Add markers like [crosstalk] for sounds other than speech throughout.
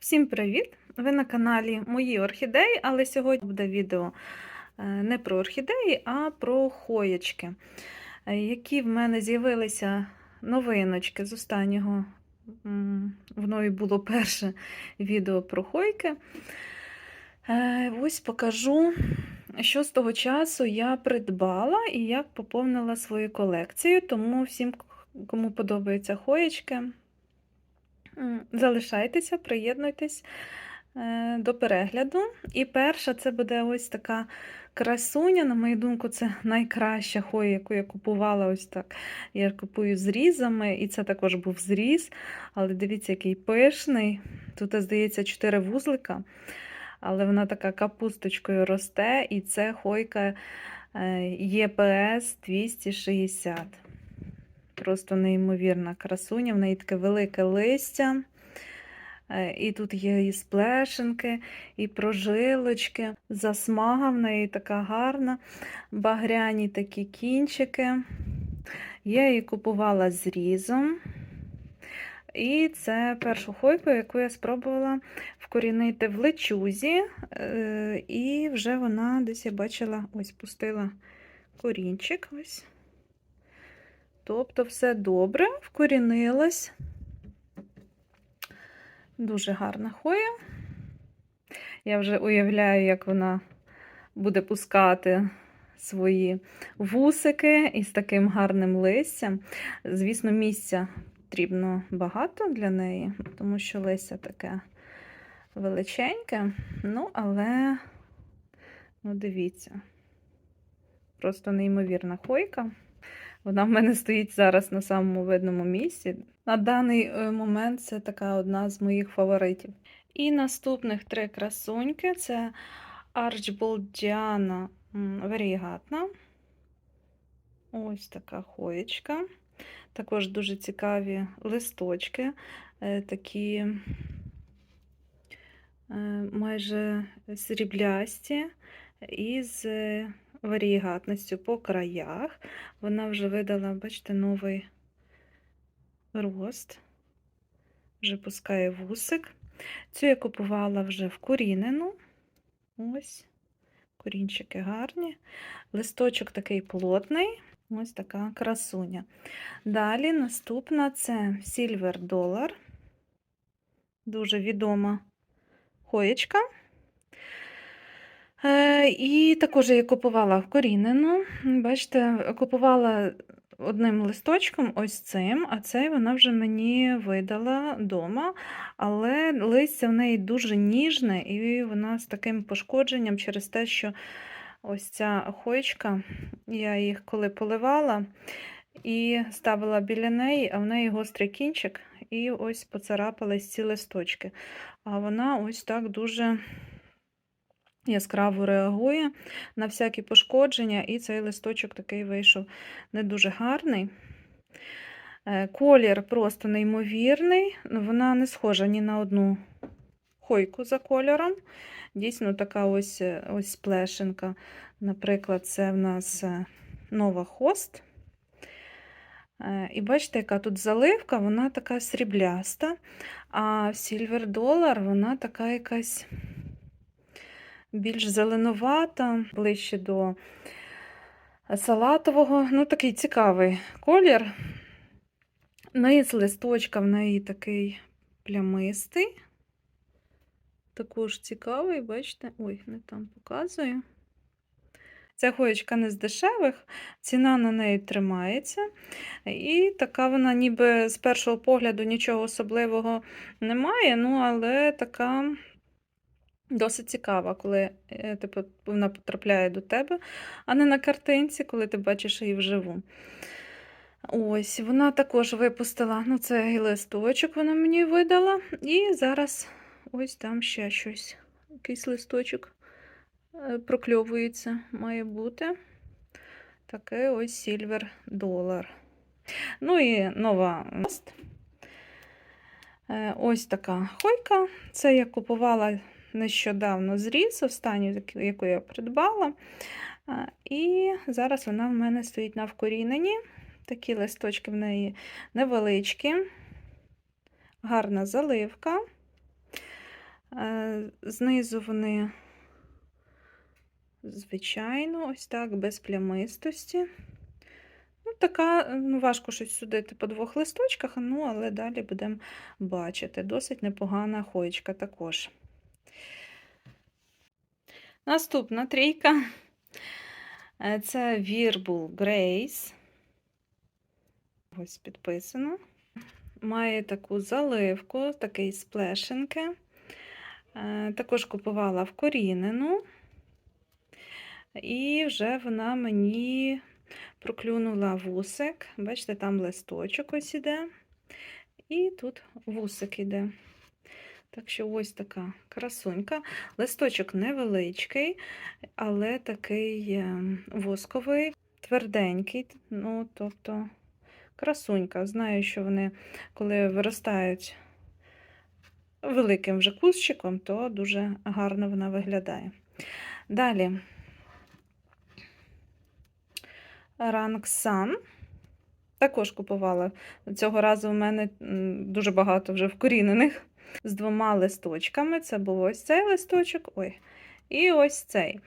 Всім привіт! Ви на каналі Мої орхідеї, але сьогодні буде відео е, не про орхідеї, а про хоєчки, е, які в мене з'явилися новиночки з останнього. м, Мною було перше відео про хойки. Е, Ось покажу, що з того часу я придбала і як поповнила свою колекцію. Тому всім, кому подобаються хоєчки, Залишайтеся, приєднуйтесь е, до перегляду. І перша це буде ось така красуня. На мою думку, це найкраща хоя, яку я купувала ось так. Я купую зрізами, і це також був зріз. Але дивіться, який пишний. Тут, здається, 4 вузлика, але вона така капусточкою росте, і це хойка е, ЄПС 260. Просто неймовірна красуня, в неї таке велике листя. Е, І тут є і сплешинки, і прожилочки. Засмага в неї така гарна, багряні такі кінчики. Я її купувала зрізом. І це першу хойку, яку я спробувала вкорінити в лечузі. Е, І вже вона десь я бачила, ось пустила корінчик. ось. Тобто все добре, вкорінилась. Дуже гарна хоя. Я вже уявляю, як вона буде пускати свої вусики із таким гарним листям. Звісно, місця потрібно багато для неї, тому що листя таке величеньке. Ну, але, ну, дивіться, просто неймовірна хойка. Вона в мене стоїть зараз на самому видному місці. На даний е, момент це така одна з моїх фаворитів. І наступних три красуньки це Арчболдіана варігатна. Ось така хоєчка. Також дуже цікаві листочки, е, такі е, майже сріблясті, із варігатністю по краях. Вона вже видала, бачите, новий рост, вже пускає вусик. Цю я купувала вже в вкорінену. Ось, корінчики гарні. Листочок такий плотний, ось така красуня. Далі наступна це Silver Dollar, дуже відома хоєчка. Е, І також я купувала вкорінену. Бачите, купувала одним листочком, ось цим, а цей вона вже мені видала вдома. Але листя в неї дуже ніжне, і вона з таким пошкодженням через те, що ось ця хоєчка, я їх коли поливала і ставила біля неї, а в неї гострий кінчик, і ось поцарапались ці листочки. А вона ось так дуже яскраво реагує на всякі пошкодження, і цей листочок такий вийшов не дуже гарний. Е, Колір просто неймовірний, вона не схожа ні на одну хойку за кольором. Дійсно, така ось е, ось сплешинка. Наприклад, це в нас е, нова хост. І бачите, яка тут заливка, вона така срібляста, а Silver Dollar вона така якась більш зеленувата, ближче до салатового. Ну, такий цікавий колір. Низ листочка в неї такий плямистий. Також цікавий, бачите, ой, не там показую. Ця хоєчка не з дешевих, ціна на неї тримається. І така вона, ніби з першого погляду нічого особливого немає, ну, але така Досить цікава, коли е, типу, вона потрапляє до тебе, а не на картинці, коли ти бачиш її вживу. Ось, вона також випустила ну, цей листочок, вона мені видала. І зараз ось там ще щось. Якийсь листочок е, прокльовується, має бути. Такий ось Silver Dollar. Ну і нова. Е, ось така хойка. Це я купувала нещодавно зріз, останню, яку я придбала. І зараз вона в мене стоїть на вкоріненні. Такі листочки в неї невеличкі, гарна заливка. Знизу вони, звичайно, ось так, без плямистості. Ну, така, ну, важко щось судити по двох листочках, ну, але далі будемо бачити. Досить непогана хоєчка також. Наступна трійка. Е, Це Вірбул Грейс. Ось підписано. Має таку заливку, такий сплешинки. Е, Також купувала вкорінену. І вже вона мені проклюнула вусик. Бачите, там листочок ось іде. І тут вусик іде. Так що ось така красунька. Листочок невеличкий, але такий е, восковий, тверденький. Ну, тобто, красунька. Знаю, що вони, коли виростають великим вже кущиком, то дуже гарно вона виглядає. Далі Рангсан. Також купувала. Цього разу в мене дуже багато вже вкорінених з двома листочками. Це був ось цей листочок, ой, і ось цей.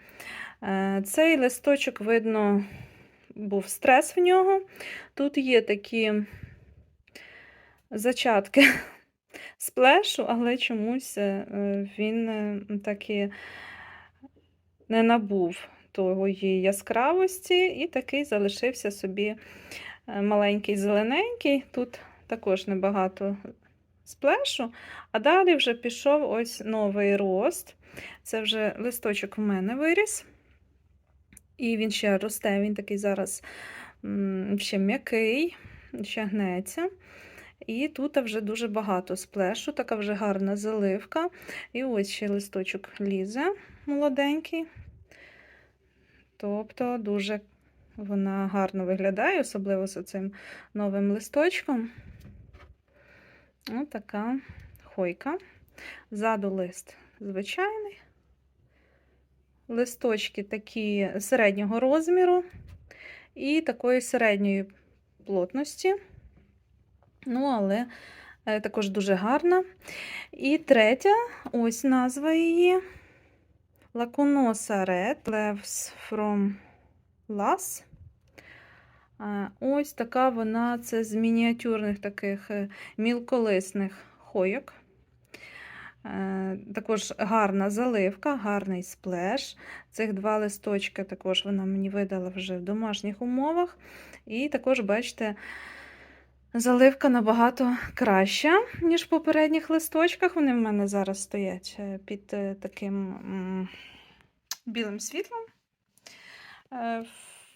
Е, Цей листочок, видно, був стрес в нього. Тут є такі зачатки [laughs] сплешу, але чомусь е, він е, так і не набув тої яскравості, і такий залишився собі маленький зелененький. Тут також небагато сплешу, а далі вже пішов ось новий рост. Це вже листочок в мене виріс. І він ще росте, він такий зараз ще м'який, ще гнеться. І тут вже дуже багато сплешу, така вже гарна заливка. І ось ще листочок лізе молоденький. Тобто дуже вона гарно виглядає, особливо з цим новим листочком. Ось така хойка. Ззаду лист звичайний. Листочки такі середнього розміру і такої середньої плотності. Ну, але е, також дуже гарна. І третя, ось назва її. Lacunosa Red Leaves from Las. Ось така вона, це з мініатюрних таких е, мілколисних хойок. Е, Також гарна заливка, гарний сплеш. Цих два листочки також вона мені видала вже в домашніх умовах. І також, бачите, заливка набагато краща, ніж в попередніх листочках. Вони в мене зараз стоять е, під таким білим світлом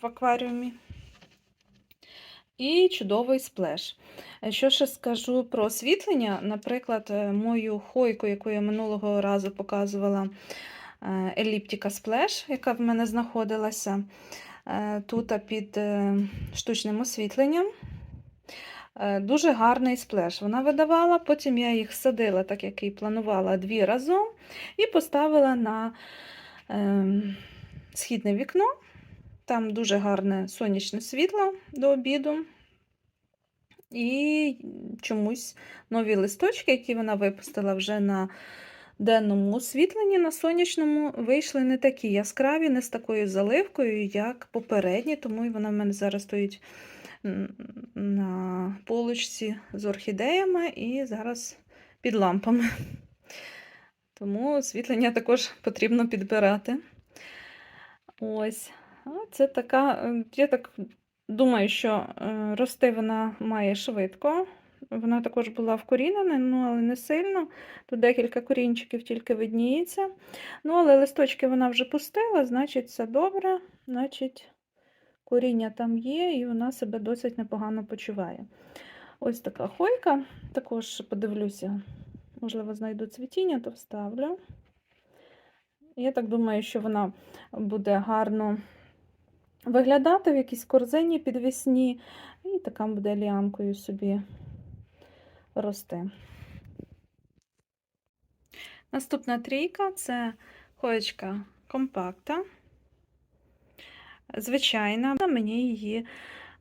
в акваріумі. І чудовий сплеш. Е, Що ще скажу про освітлення? Наприклад, е, мою хойку, яку я минулого разу показувала, е, еліптика сплеш, яка в мене знаходилася тут під штучним освітленням. Дуже гарний сплеш вона видавала. Потім я їх садила, так як і планувала, дві разом, і поставила на ем, східне вікно. Там дуже гарне сонячне світло до обіду. І чомусь нові листочки, які вона випустила вже на денному освітленні, на сонячному, вийшли не такі яскраві, не з такою заливкою, як попередні, тому і вона в мене зараз стоїть на полочці з орхідеями і зараз під лампами. Тому освітлення також потрібно підбирати. Ось. Це така, я так думаю, що е, рости вона має швидко. Вона також була вкорінена, ну, але не сильно. Тут декілька корінчиків тільки видніється. Ну, але листочки вона вже пустила, значить, все добре. Значить, коріння там є, і вона себе досить непогано почуває. Ось така хойка. Також подивлюся, можливо, знайду цвітіння, то вставлю. Я так думаю, що вона буде гарно виглядати в якійсь корзині підвісні, і така буде ліанкою собі рости. Наступна трійка це хоєчка компакта. Звичайна, мені її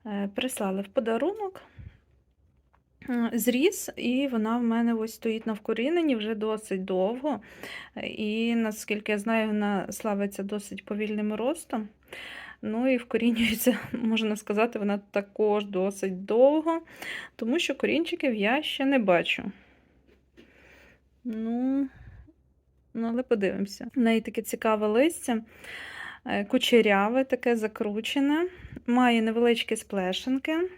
е, прислали в подарунок. е, зріс, і вона в мене ось стоїть на вкоріненні вже досить довго. І наскільки я знаю, вона славиться досить повільним ростом. Ну і вкорінюється, [laughs] можна сказати, вона також досить довго, тому що корінчиків я ще не бачу. Ну, ну але подивимося. В неї таке цікаве листя, е, кучеряве, таке закручене, має невеличкі сплешинки,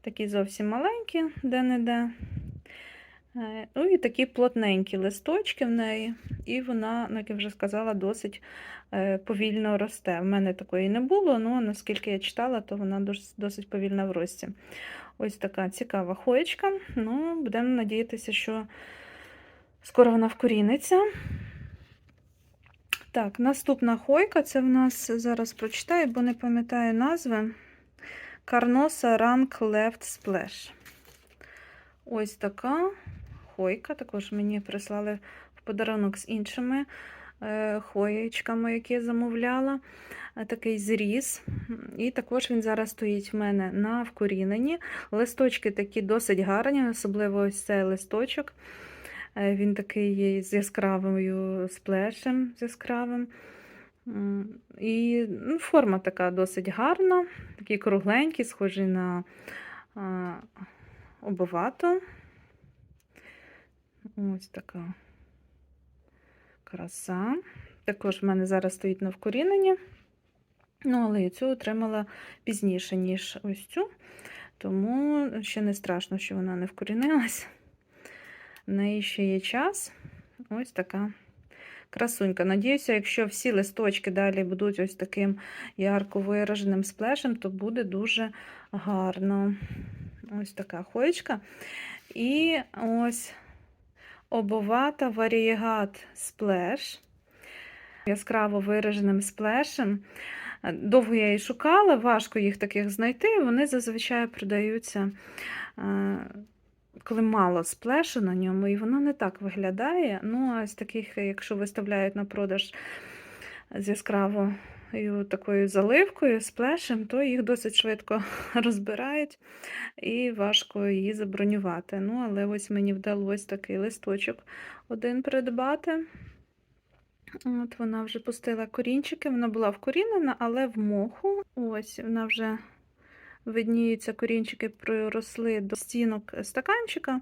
такі зовсім маленькі, де-не-де. Е, Ну і такі плотненькі листочки в неї, і вона, ну, як я вже сказала, досить е, повільно росте. В мене такої не було, але наскільки я читала, то вона досить повільна в рості. Ось така цікава хоєчка. Ну, будемо надіятися, що скоро вона вкоріниться. Так, наступна хойка це в нас зараз прочитаю, бо не пам'ятаю назви. Carnosa Rank Left Splash. Ось така хойка. Також мені прислали в подарунок з іншими е, хоєчками, які я замовляла. Е, Такий зріз. І також він зараз стоїть в мене на вкоріненні. Листочки такі досить гарні, особливо ось цей листочок. Е, Він такий з яскравою сплешем, з яскравим. І ну, форма така досить гарна, такий кругленький, схожий на а, обивато. Ось така краса. Також в мене зараз стоїть на вкоріненні. Ну, але я цю отримала пізніше, ніж ось цю. Тому ще не страшно, що вона не вкорінилась. В неї ще є час. Ось така красунька. Надіюся, якщо всі листочки далі будуть ось таким ярко вираженим сплешем, то буде дуже гарно. Ось така хоєчка. І ось обовата варієгат сплеш. Яскраво вираженим сплешем. Довго я її шукала, важко їх таких знайти. Вони зазвичай продаються, е, коли мало сплешу на ньому, і воно не так виглядає. Ну, а з таких, якщо виставляють на продаж з яскравою такою заливкою, сплешем, то їх досить швидко [laughs] розбирають і важко її забронювати. Ну, але ось мені вдалося такий листочок один придбати. От вона вже пустила корінчики, вона була вкорінена, але в моху. Ось вона вже видніються, корінчики проросли до стінок стаканчика.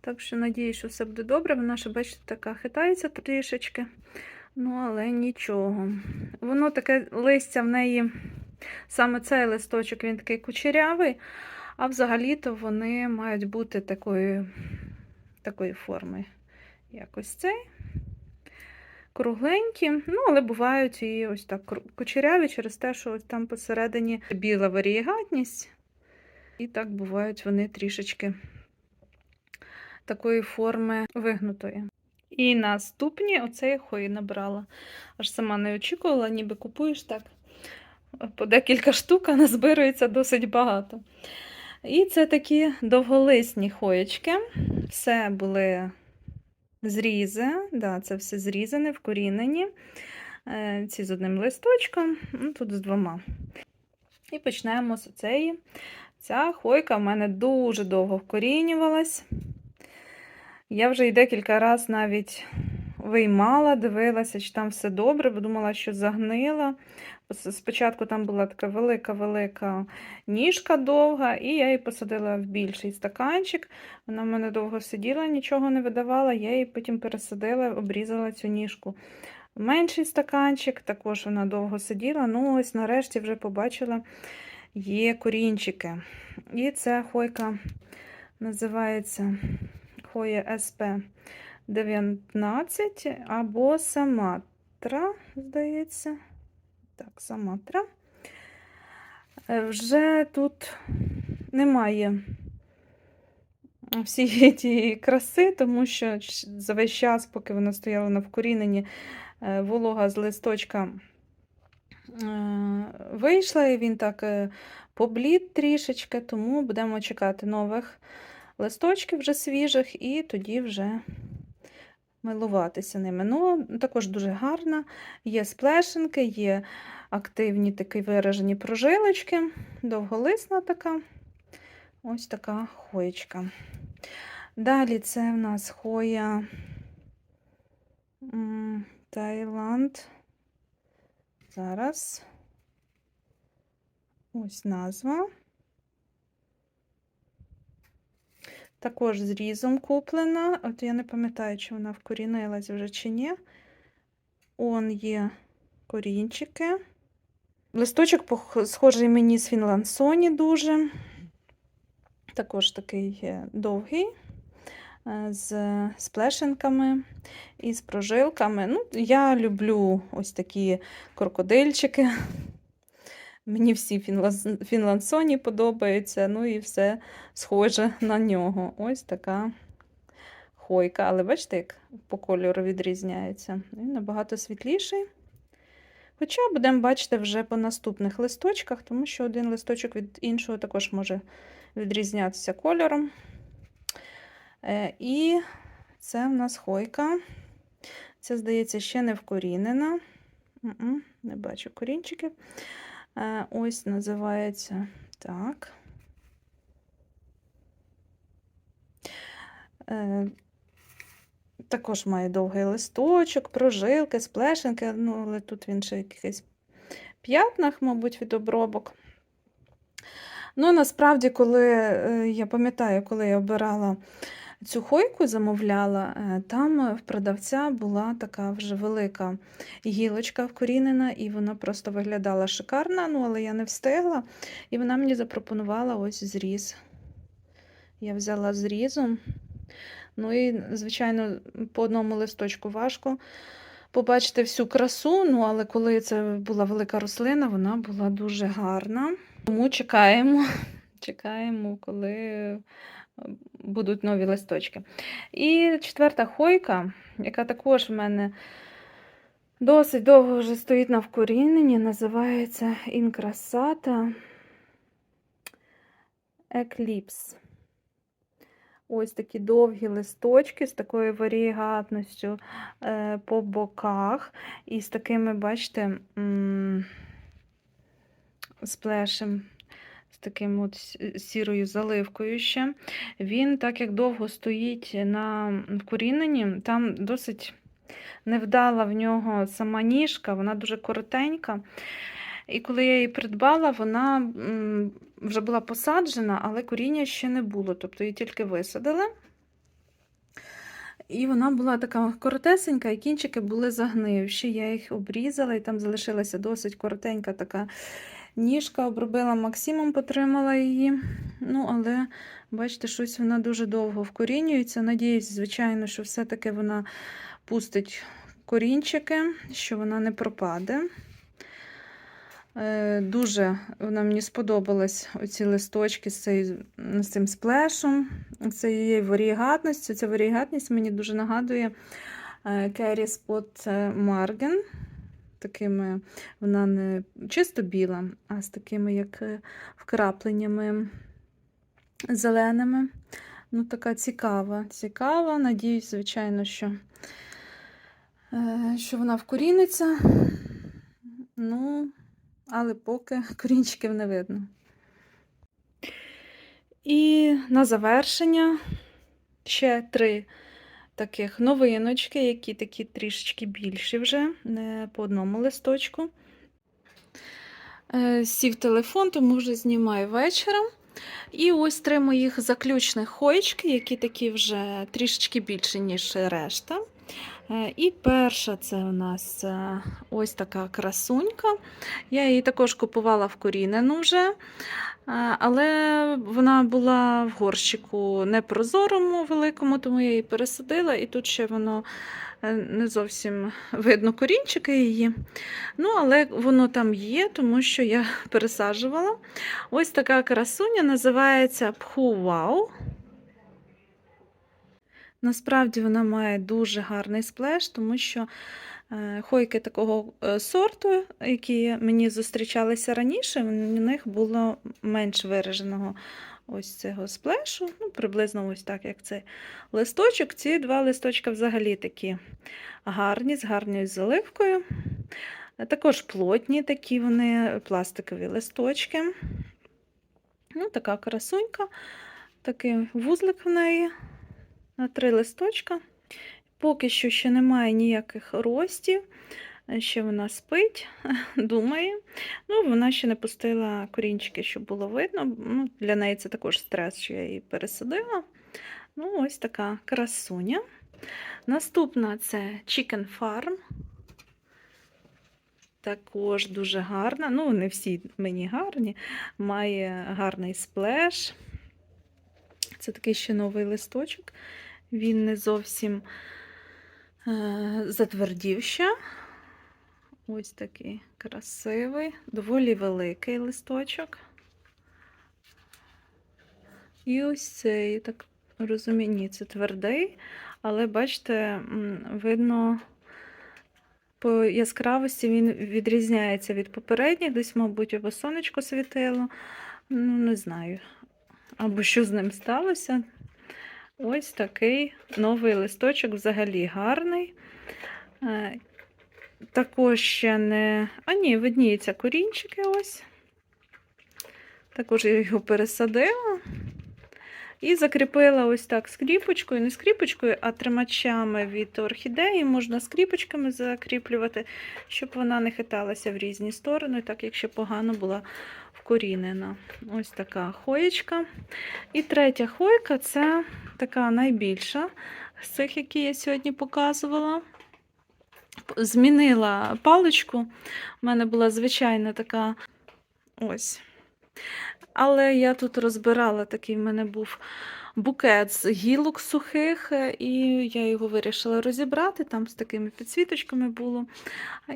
Так що надіюсь, що все буде добре. Вона ще, бачите, така хитається трішечки. Ну, але нічого. Воно таке листя в неї, саме цей листочок, він такий кучерявий, а взагалі-то вони мають бути такої, такої форми. Якось цей кругленькі, ну, але бувають і ось так кучеряві через те, що ось там посередині біла варієгатність. І так бувають вони трішечки такої форми вигнутої. І наступні оцей хої набрала. Аж сама не очікувала, ніби купуєш так по декілька штук, назбирується досить багато. І це такі довголисні хоєчки. Все були зрізи, да, це все зрізане, вкорінені. Е, Ці з одним листочком, ну, тут з двома. І почнемо з цієї. Ця хойка в мене дуже довго вкорінювалась. Я вже й декілька разів навіть виймала, дивилася, чи там все добре, бо думала, що загнила. Спочатку там була така велика-велика ніжка довга, і я її посадила в більший стаканчик. Вона в мене довго сиділа, нічого не видавала, я її потім пересадила, обрізала цю ніжку. Менший стаканчик, також вона довго сиділа. Ну, ось нарешті вже побачила, є корінчики. І ця хойка називається Хоя СП 19 або Саматра, здається. Так, Саматра. Е, Вже тут немає всієї тієї краси, тому що за весь час, поки вона стояла на вкоріненні, е, волога з листочка е, вийшла, і він так поблід трішечки, тому будемо чекати нових листочків вже свіжих, і тоді вже милуватися ними. Ну, також дуже гарна. Є сплешинки, є активні такі виражені прожилочки, довголисна така. Ось така хоєчка. Далі це в нас хоя Таїланд. Зараз. Ось назва. Також зрізом куплена. От я не пам'ятаю, чи вона вкорінилась вже чи ні. Он є корінчики. Листочок схожий мені з Фінландсоні дуже. Також такий довгий, е, з сплешинками і з прожилками. Ну, я люблю ось такі крокодильчики. Мені всі фінландсоні подобаються, ну і все схоже на нього. Ось така хойка. Але бачите, як по кольору відрізняється. Він набагато світліший. Хоча будемо бачити вже по наступних листочках, тому що один листочок від іншого також може відрізнятися кольором. Е, І це в нас хойка. Це, здається, ще не вкорінена. Не бачу корінчиків. Е, Ось називається так. Е, Також має довгий листочок, прожилки, сплешинки, ну, але тут він ще якихось п'ятнах, мабуть, від обробок. Ну, насправді, коли е, я пам'ятаю, коли я обирала цю хойку, замовляла, е, там в продавця була така вже велика гілочка вкорінена, і вона просто виглядала шикарно, ну, але я не встигла. І вона мені запропонувала ось зріз. Я взяла зрізом. Ну і, звичайно, по одному листочку важко побачити всю красу, ну, але коли це була велика рослина, вона була дуже гарна. Тому чекаємо, [laughs] чекаємо, коли е, будуть нові листочки. І четверта хойка, яка також в мене досить довго вже стоїть на вкоріненні, називається Інкрасата Екліпс. Ось такі довгі листочки з такою варігатністю е, по боках. І з такими, бачите, м, сплешем, з таким от сірою заливкою ще. Він, так як довго стоїть на вкоріненні, там досить невдала в нього сама ніжка, вона дуже коротенька. І коли я її придбала, вона вже була посаджена, але коріння ще не було. Тобто її тільки висадили. І вона була така коротесенька, і кінчики були загнивші. Я їх обрізала, і там залишилася досить коротенька така ніжка. Обробила максимум, потримала її. Ну, але, бачите, щось вона дуже довго вкорінюється. Надіюсь, звичайно, що все-таки вона пустить корінчики, що вона не пропаде. Е, Дуже вона мені сподобалась оці листочки з, цим сплешом, це її варігатністю. Ця варігатність мені дуже нагадує Керрі Спот Марген. Такими вона не чисто біла, а з такими, як е, вкрапленнями зеленими. Ну, така цікава, цікава. Надіюсь, звичайно, що, е, що вона вкоріниться. Ну, але поки [laughs] корінчиків не видно. І на завершення ще три таких новиночки, які такі трішечки більші вже, не по одному листочку. Е, Сів телефон, тому вже знімаю вечором. І ось три моїх заключних хоєчки, які такі вже трішечки більші, ніж решта. Е, І перша це у нас е, ось така красунька. Я її також купувала вкорінену вже, е, але вона була в горщику непрозорому великому, тому я її пересадила, і тут ще воно не зовсім видно корінчики її. Ну, але воно там є, тому що я [laughs] пересаджувала. Ось така красуня називається Пху-Вау. Насправді вона має дуже гарний сплеш, тому що е, хойки такого е, сорту, які мені зустрічалися раніше, в них було менш вираженого ось цього сплешу, ну, приблизно ось так, як цей листочок. Ці два листочка взагалі такі гарні, з гарною заливкою. Також плотні такі вони пластикові листочки. Ну, така красунька, такий вузлик в неї на три листочка. Поки що ще немає ніяких ростів. Ще вона спить, [laughs] думає. Ну, вона ще не пустила корінчики, щоб було видно. Ну, для неї це також стрес, що я її пересадила. Ну, ось така красуня. Наступна це Chicken Farm. Також дуже гарна. Ну, не всі мені гарні. Має гарний сплеш. Це такий ще новий листочок. Він не зовсім е, затвердів ще. Ось такий красивий, доволі великий листочок. І ось цей, так розумію, ні, це твердий, але бачите, видно, по яскравості він відрізняється від попередніх, десь, мабуть, або сонечко світило. Ну, не знаю. Або що з ним сталося. Ось такий новий листочок, взагалі гарний. Е, Також ще не. А ні, видніються корінчики ось. Також я його пересадила. І закріпила ось так скріпочкою, не скріпочкою, а тримачами від орхідеї. Можна скріпочками закріплювати, щоб вона не хиталася в різні сторони, так якщо погано була вкорінена. Ось така хоєчка. І третя хойка це така найбільша з цих, які я сьогодні показувала. Змінила паличку. У мене була звичайна така ось. Але я тут розбирала такий в мене був букет з гілок сухих, е, і я його вирішила розібрати, там з такими підсвіточками було.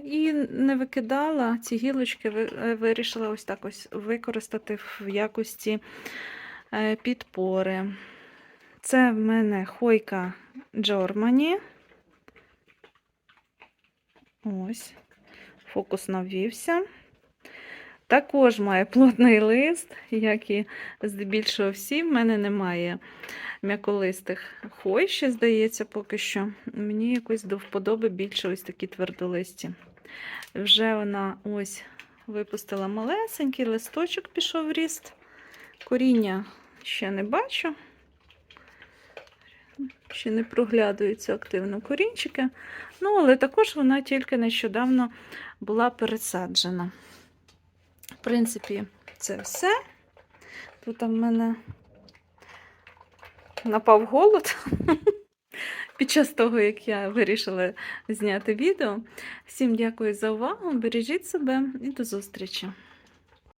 І не викидала ці гілочки, е, вирішила ось так ось використати в якості е, підпори. Це в мене хойка Джормані. Ось, фокус навівся. Також має плотний лист, як і здебільшого всі. В мене немає м'яколистих хой, ще здається, поки що. Мені якось до вподоби більше ось такі твердолисті. Вже вона ось випустила малесенький листочок, пішов в ріст. Коріння ще не бачу. Ще не проглядуються активно корінчики. Ну, але також вона тільки нещодавно була пересаджена. В принципі, це все. Тут в мене напав голод [laughs] під час того, як я вирішила зняти відео. Всім дякую за увагу, бережіть себе і до зустрічі!